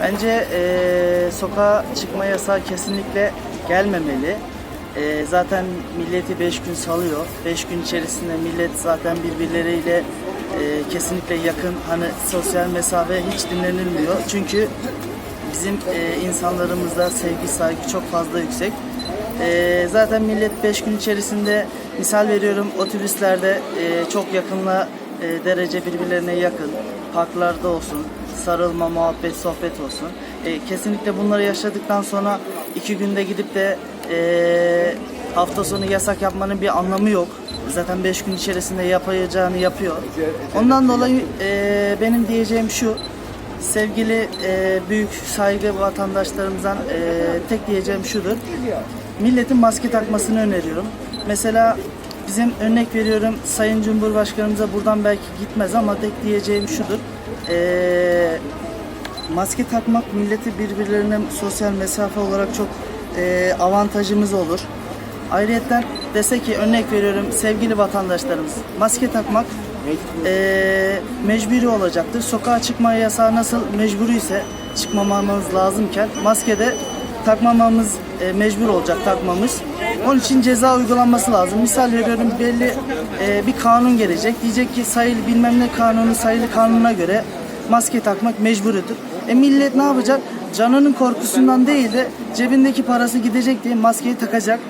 Bence eee sokağa çıkma yasağı kesinlikle gelmemeli. Eee, zaten milleti 5 gün salıyor. 5 gün içerisinde millet zaten birbirleriyle eee, kesinlikle yakın. Hani sosyal mesafe hiç dinlenilmiyor. Çünkü bizim eee, insanlarımızda sevgi saygı çok fazla yüksek. Eee, zaten millet 5 gün içerisinde misal veriyorum otobüslerde eee, çok yakınla eee, derece birbirlerine yakın. Parklarda olsun, sarılma, muhabbet, sohbet olsun. Eee, kesinlikle bunları yaşadıktan sonra iki günde gidip de eee, hafta sonu yasak yapmanın bir anlamı yok. Zaten 5 gün içerisinde yapacağını yapıyor. Ondan dolayı eee, benim diyeceğim şu. Sevgili e, büyük saygı vatandaşlarımızdan e, tek diyeceğim şudur. Milletin maske takmasını öneriyorum. Mesela bizim örnek veriyorum Sayın Cumhurbaşkanımıza buradan belki gitmez ama tek diyeceğim şudur. E, maske takmak milleti birbirlerine sosyal mesafe olarak çok e, avantajımız olur. Ayrıyeten dese ki örnek veriyorum sevgili vatandaşlarımız maske takmak e, mecburi olacaktır. Sokağa çıkma yasağı nasıl mecburi ise çıkmamamız lazımken maske de takmamamız e, mecbur olacak takmamız. Onun için ceza uygulanması lazım. Misal veriyorum belli e, bir kanun gelecek. Diyecek ki sayılı bilmem ne kanunu sayılı kanuna göre maske takmak mecburidir. E millet ne yapacak? Canının korkusundan değil de cebindeki parası gidecek diye maskeyi takacak.